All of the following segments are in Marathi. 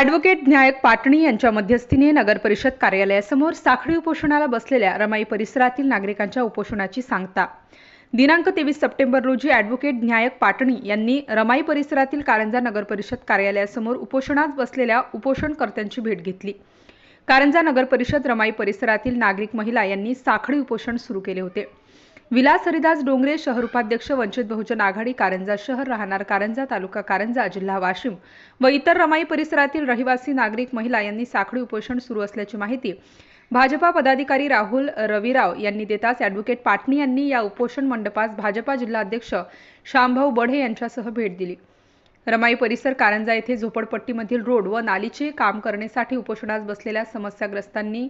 ॲडव्होकेट न्यायक पाटणी यांच्या मध्यस्थीने नगर परिषद कार्यालयासमोर साखळी उपोषणाला बसलेल्या रमाई परिसरातील नागरिकांच्या उपोषणाची सांगता. दिनांक तेवीस सप्टेंबर रोजी ॲडव्होकेट न्यायक पाटणी यांनी रमाई परिसरातील कारंजा नगर परिषद कार्यालयासमोर उपोषणात बसलेल्या उपोषणकर्त्यांची भेट घेतली. कारंजा नगर परिषद रमाई परिसरातील नागरिक महिला यांनी साखळी उपोषण सुरू केले होते. विलास हरिदास डोंगरे शहर उपाध्यक्ष वंचित बहुजन आघाडी कारंजा शहर राहणार कारंजा तालुका कारंजा जिल्हा वाशिम व इतर रमाई परिसरातील रहिवासी नागरिक महिला यांनी साखळी उपोषण सुरू असल्याची माहिती भाजपा पदाधिकारी राहुल रविराव यांनी देताच ॲडव्होकेट पाटणी यांनी या उपोषण मंडपास भाजपा जिल्हाध्यक्ष शामभाऊ बढे यांच्यासह भेट दिली. रमाई परिसर कारंजा येथे झोपडपट्टीमधील रोड व नालीचे काम करण्यासाठी उपोषणास बसलेल्या समस्याग्रस्तांनी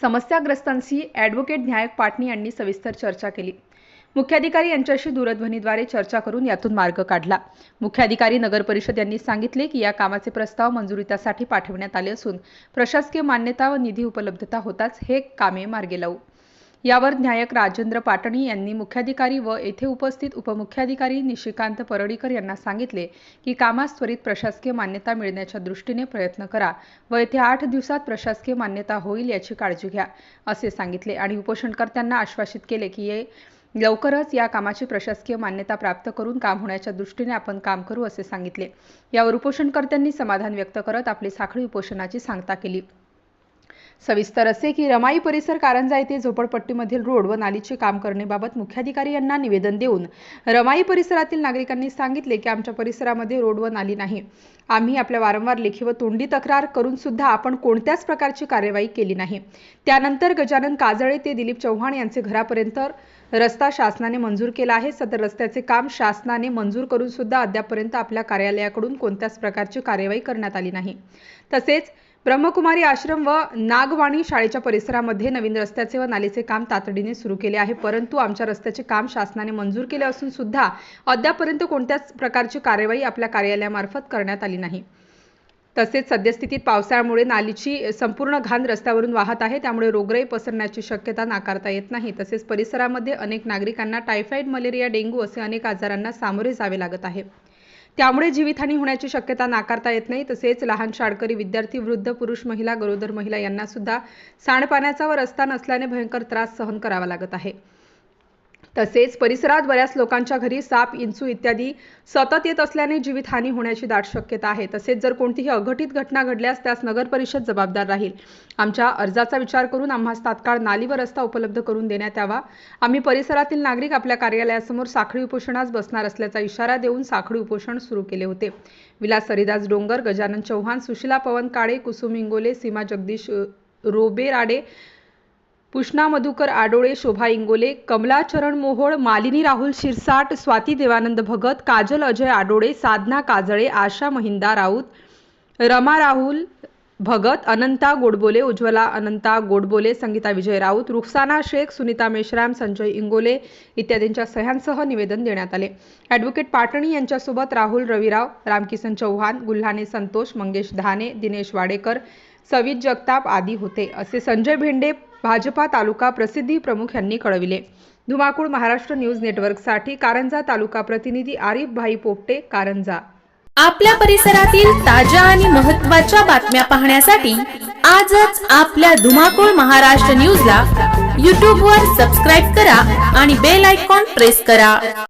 समस्याग्रस्तांशी ॲडव्होकेट न्यायक पाटणी यांनी सविस्तर चर्चा केली. मुख्याधिकारी यांच्याशी दूरध्वनीद्वारे चर्चा करून यातून मार्ग काढला. मुख्याधिकारी नगर परिषद यांनी सांगितले की या कामाचे प्रस्ताव मंजुरीतासाठी पाठविण्यात आले असून प्रशासकीय मान्यता व निधी उपलब्धता होताच हे कामे मार्गी लावू. यावर न्यायक राजेंद्र पाटणी यांनी मुख्याधिकारी व येथे उपस्थित उपमुख्याधिकारी निशिकांत परळीकर यांना सांगितले की कामास त्वरित प्रशासकीय मान्यता मिळण्याच्या दृष्टीने प्रयत्न करा व येथे आठ दिवसात प्रशासकीय मान्यता होईल याची काळजी घ्या असे सांगितले. आणि उपोषणकर्त्यांना आश्वासित केले की ये लवकरच या कामाची प्रशासकीय मान्यता प्राप्त करून काम होण्याच्या दृष्टीने आपण काम करू असे सांगितले. यावर उपोषणकर्त्यांनी समाधान व्यक्त करत आपली साखळी उपोषणाची सांगता केली. सविस्तर असे की रमाई परिसर कारंजा येथे झोपडपट्टीमधील रोड व नालीचे काम करण्याबाबत मुख्याधिकारी यांना निवेदन देऊन रमाई परिसरातील नागरिकांनी सांगितले की आमच्या परिसरामध्ये रोड व नाली नाही. आम्ही आपल्या वारंवार लेखी व तोंडी तक्रार करून सुद्धा आपण कोणत्याच प्रकारची कार्यवाही केली नाही. त्यानंतर गजानन काजळे ते दिलीप चव्हाण यांचे घरापर्यंत रस्ता शासनाने मंजूर केला आहे. सदर रस्त्याचे काम शासनाने मंजूर करून सुद्धा अद्यापपर्यंत आपल्या कार्यालयाकडून कोणत्याच प्रकारची कार्यवाही करण्यात आली नाही. तसेच ब्रह्मकुमारी आश्रम व नागवाणी शाळेच्या परिसरामध्ये नवीन रस्त्याचे व नालीचे काम तातडीने सुरू केले आहे. परंतु आमच्या रस्त्याचे काम शासनाने मंजूर केले असून सुद्धा अद्यापर्यंत कोणत्याच प्रकारची कार्यवाही आपल्या कार्यालयामार्फत करण्यात आली नाही. तसेच सद्यस्थितीत पावसाळ्यामुळे नालीची संपूर्ण घाण रस्त्यावरून वाहत आहे. त्यामुळे रोगराई पसरण्याची शक्यता नाकारता येत नाही. तसेच परिसरामध्ये अनेक नागरिकांना टायफॉईड मलेरिया डेंग्यू असे अनेक आजारांना सामोरे जावे लागत आहे. त्यामुळे जीवितहानी होण्याची शक्यता नाकारता येत नाही. तसेच लहान शाळकरी विद्यार्थी वृद्ध पुरुष महिला गरोदर महिला यांना सुद्धा सांडपाण्याचा व रस्ता नसल्याने भयंकर त्रास सहन करावा लागत आहे. तसेच परिसरात बऱ्याच लोकांच्या घरी साप इंचू इत्यादी सतत येत असल्याने जीवितहानी होण्याची दाट शक्यता आहे. तसेच जर कोणतीही अघटित घटना घडल्यास त्यास नगर परिषद जबाबदार राहील. आमच्या अर्जाचा विचार करून आम्हास तात्काळ नाली व रस्ता उपलब्ध करून देण्यात यावा. आम्ही परिसरातील नागरिक आपल्या कार्यालयासमोर साखळी उपोषणास बसणार असल्याचा इशारा देऊन साखळी उपोषण सुरू केले होते. विलास हरिदास डोंगर गजानन चौहान सुशिला पवन काळे कुसुम इंगोले सीमा जगदीश रोबे रोबेराडे पुष्णा मधुकर आडोळे शोभा इंगोले कमला चरण मोहोळ मालिनी राहुल शिरसाट स्वाती देवानंद भगत काजल अजय आडोळे साधना काजळे आशा महिंदा राऊत रमा राहुल भगत अनंता गोडबोले उज्ज्वला अनंता गोडबोले संगीता विजय राऊत रुखसाना शेख सुनीता मेश्राम संजय इंगोले इत्यादींच्या सह्यांसह निवेदन देण्यात आले. ॲडव्होकेट पाटणी यांच्यासोबत राहुल रविराव रामकिसन चौहान गुल्हाने संतोष मंगेश धाने दिनेश वाडेकर सवित जगताप आदी होते असे संजय भेंडे भाजपा तालुका प्रसिद्धी प्रमुख यांनी कळविले. धुमाकूळ महाराष्ट्र न्यूज नेटवर्कसाठी कारंजा तालुका प्रतिनिधी आरिफ भाई पोपटे कारंजा. आपल्या परिसरातील ताज्या आणि महत्त्वाच्या बातम्या पाहण्यासाठी आजच आपल्या धुमाकूळ महाराष्ट्र न्यूजला यूट्यूबवर सबस्क्राईब करा आणि बेल आयकॉन प्रेस करा.